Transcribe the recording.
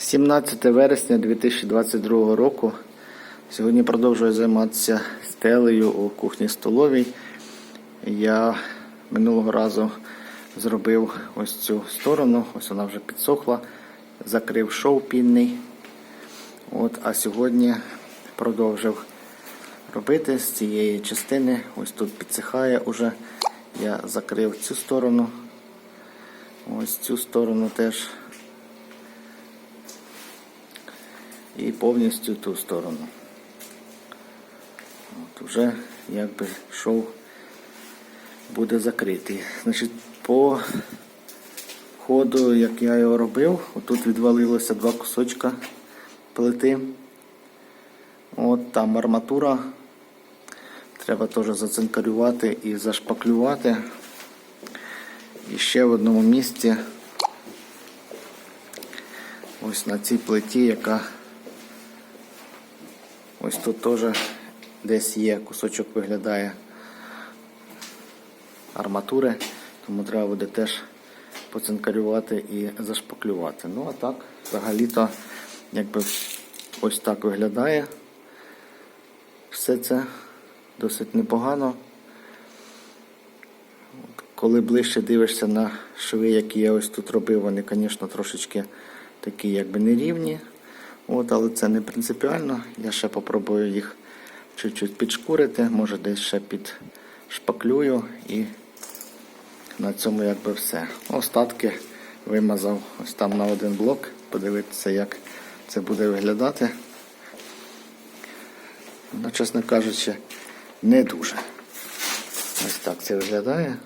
17 вересня 2022 року. Сьогодні продовжую займатися стелею у кухні столовій. Я минулого разу зробив ось цю сторону, ось вона вже підсохла, закрив шов пінний. От, а сьогодні продовжив робити з цієї частини. Ось тут підсихає уже. Я закрив цю сторону. Ось цю сторону теж. І повністю ту сторону. От уже якби шов буде закритий. Значить, по ходу, як я його робив, отут відвалилося два кусочка плити. От там арматура. Треба теж зацинкарювати і зашпаклювати. І ще в одному місці, ось на цій плиті, яка ось тут теж десь є кусочок виглядає арматури, тому треба буде теж поцинкарювати і зашпаклювати. Ну а так, взагалі-то, якби ось так виглядає. Все це досить непогано. Коли ближче дивишся на шви, які я ось тут робив, вони, звісно, трошечки такі якби нерівні. От, але це не принципіально. Я ще попробую їх чуть-чуть підшкурити, може десь ще підшпаклюю і на цьому якби все. Остатки вимазав ось там на один блок, подивитися, як це буде виглядати. Ну, чесно кажучи, не дуже. Ось так це виглядає.